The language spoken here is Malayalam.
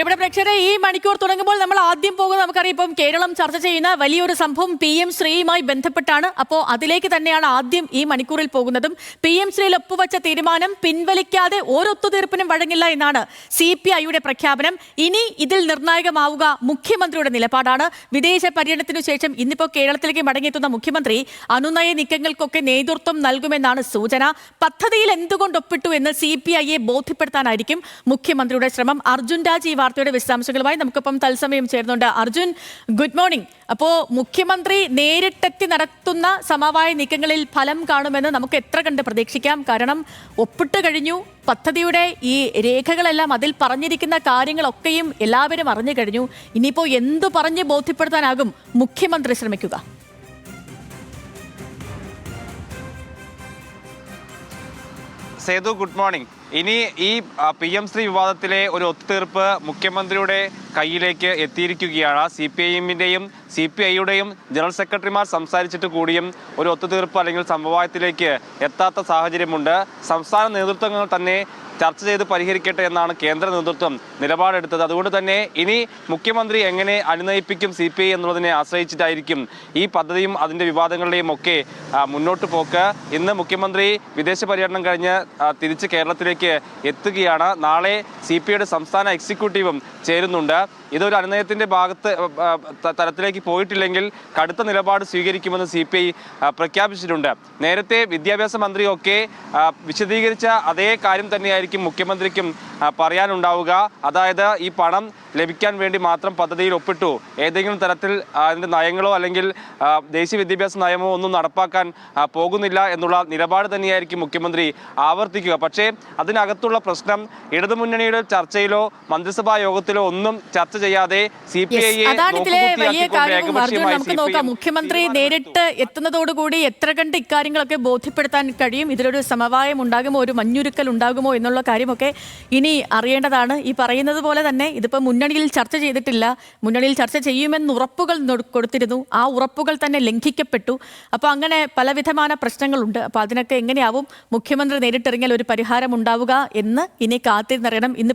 ഇവിടെ പ്രേക്ഷകരെ ഈ മണിക്കൂർ തുടങ്ങുമ്പോൾ നമ്മൾ ആദ്യം പോകുന്നത് നമുക്കറിയാം ഇപ്പം കേരളം ചർച്ച ചെയ്യുന്ന വലിയൊരു സംഭവം പി എം ശ്രീയുമായി ബന്ധപ്പെട്ടാണ്. അപ്പോൾ അതിലേക്ക് തന്നെയാണ് ആദ്യം ഈ മണിക്കൂറിൽ പോകുന്നതും. പി എം ശ്രീയിൽ ഒപ്പുവച്ച തീരുമാനം പിൻവലിക്കാതെ ഒരൊത്തുതീർപ്പിനും വഴങ്ങില്ല എന്നാണ് സി പി ഐയുടെ പ്രഖ്യാപനം. ഇനി ഇതിൽ നിർണായകമാവുക മുഖ്യമന്ത്രിയുടെ നിലപാടാണ്. വിദേശ പര്യടനത്തിനു ശേഷം ഇന്നിപ്പോൾ കേരളത്തിലേക്ക് മടങ്ങിയെത്തുന്ന മുഖ്യമന്ത്രി അനുനയ നീക്കങ്ങൾക്കൊക്കെ നേതൃത്വം നൽകുമെന്നാണ് സൂചന. പദ്ധതിയിൽ എന്തുകൊണ്ട് ഒപ്പിട്ടു എന്ന് സി പി ഐയെ ബോധ്യപ്പെടുത്താനായിരിക്കും മുഖ്യമന്ത്രിയുടെ ശ്രമം. അർജുൻ രാജ് ഈ വാർത്തയുടെ വിശദാംശങ്ങളുമായി നമുക്കിപ്പം തത്സമയം ചേർന്നുണ്ട് അർജുൻ ഗുഡ് മോർണിംഗ് അപ്പോ മുഖ്യമന്ത്രി നേരിട്ടെത്തി നടത്തുന്ന സമവായ നീക്കങ്ങളിൽ ഫലം കാണുമെന്ന് നമുക്ക് എത്ര കണ്ട് പ്രതീക്ഷിക്കാം. കാരണം ഒപ്പിട്ട് കഴിഞ്ഞു. പദ്ധതിയുടെ ഈ രേഖകളെല്ലാം അതിൽ പറഞ്ഞിരിക്കുന്ന കാര്യങ്ങളൊക്കെയും എല്ലാവരും അറിഞ്ഞു കഴിഞ്ഞു. ഇനിയിപ്പോ എന്തു പറഞ്ഞ് ബോധ്യപ്പെടുത്താനാകും? മുഖ്യമന്ത്രി ശ്രമിക്കുക. സേതു ഗുഡ് മോർണിംഗ് ഇനി ഈ പി എം ശ്രീ വിവാദത്തിലെ ഒരു ഒത്തുതീർപ്പ് മുഖ്യമന്ത്രിയുടെ കയ്യിലേക്ക് എത്തിയിരിക്കുകയാണ്. സി പി ഐ എമ്മിന്റെയും സി പി ഐയുടെയും ജനറൽ സെക്രട്ടറിമാർ സംസാരിച്ചിട്ട് കൂടിയും ഒരു ഒത്തുതീർപ്പ് അല്ലെങ്കിൽ സമവായത്തിലേക്ക് എത്താത്ത സാഹചര്യമുണ്ട്. സംസ്ഥാന നേതൃത്വങ്ങൾ തന്നെ ചർച്ച ചെയ്ത് പരിഹരിക്കട്ടെ എന്നാണ് കേന്ദ്ര നേതൃത്വം നിലപാടെടുത്തത്. അതുകൊണ്ട് തന്നെ ഇനി മുഖ്യമന്ത്രി എങ്ങനെ അനുനയിപ്പിക്കും സി പി ഐ എന്നുള്ളതിനെ ആശ്രയിച്ചിട്ടായിരിക്കും ഈ പദ്ധതിയും അതിന്റെ വിവാദങ്ങളുടെയും ഒക്കെ മുന്നോട്ട് പോക്ക് ഇന്ന് മുഖ്യമന്ത്രി വിദേശ പര്യടനം കഴിഞ്ഞ് തിരിച്ച് കേരളത്തിലേക്ക് എത്തുകയാണ്. നാളെ സി പി ഐയുടെ സംസ്ഥാന എക്സിക്യൂട്ടീവും ചേരുന്നുണ്ട്. ഇതൊരു അനുനയത്തിന്റെ ഭാഗത്ത് തലത്തിലേക്ക് പോയിട്ടില്ലെങ്കിൽ കടുത്ത നിലപാട് സ്വീകരിക്കുമെന്ന് സി പി ഐ പ്രഖ്യാപിച്ചിട്ടുണ്ട്. നേരത്തെ വിദ്യാഭ്യാസ മന്ത്രിയൊക്കെ വിശദീകരിച്ച അതേ കാര്യം തന്നെയായിരിക്കും മുഖ്യമന്ത്രിക്കും പറയാനുണ്ടാവുക. അതായത് ഈ പണം ലഭിക്കാൻ വേണ്ടി മാത്രം പദ്ധതിയിൽ ഒപ്പിട്ടു. ഏതെങ്കിലും തരത്തിൽ അതിന്റെ നയങ്ങളോ അല്ലെങ്കിൽ ദേശീയ വിദ്യാഭ്യാസ നയമോ ഒന്നും നടപ്പാക്കാൻ പോകുന്നില്ല എന്നുള്ള നിലപാട് തന്നെയായിരിക്കും മുഖ്യമന്ത്രി ആവർത്തിക്കുക. പക്ഷേ അതിനകത്തുള്ള പ്രശ്നം ഇടതുമുന്നണിയുടെ ചർച്ചയിലോ മന്ത്രിസഭാ യോഗത്തിലോ ഒന്നും ചർച്ച ചെയ്യാതെ സി പി ഐ മുഖ്യമന്ത്രി നേരിട്ട് എത്തുന്നതോടുകൂടി എത്ര കണ്ട് ഇക്കാര്യങ്ങളൊക്കെ ബോധ്യപ്പെടുത്താൻ കഴിയും? ഇതിലൊരു സമവായം ഉണ്ടാകുമോ? ഒരു മഞ്ഞുരുക്കൽ ഉണ്ടാകുമോ എന്നുള്ള കാര്യമൊക്കെ ഇനി അറിയേണ്ടതാണ്. ഈ പറയുന്നത് പോലെ തന്നെ ഇതിപ്പോൾ മുന്നണിയിൽ ചർച്ച ചെയ്തിട്ടില്ല. മുന്നണിയിൽ ചർച്ച ചെയ്യുമെന്ന് ഉറപ്പുകൾ കൊടുത്തിരുന്നു. ആ ഉറപ്പുകൾ തന്നെ ലംഘിക്കപ്പെട്ടു. അപ്പോൾ അങ്ങനെ പലവിധമായ പ്രശ്നങ്ങളുണ്ട്. അപ്പോൾ അതിനൊക്കെ എങ്ങനെയാവും? മുഖ്യമന്ത്രി നേരിട്ടിറങ്ങിയാൽ ഒരു പരിഹാരം ഉണ്ടാവുക എന്ന് ഇനി കാത്തിരുന്നറിയണം. ഇന്ന്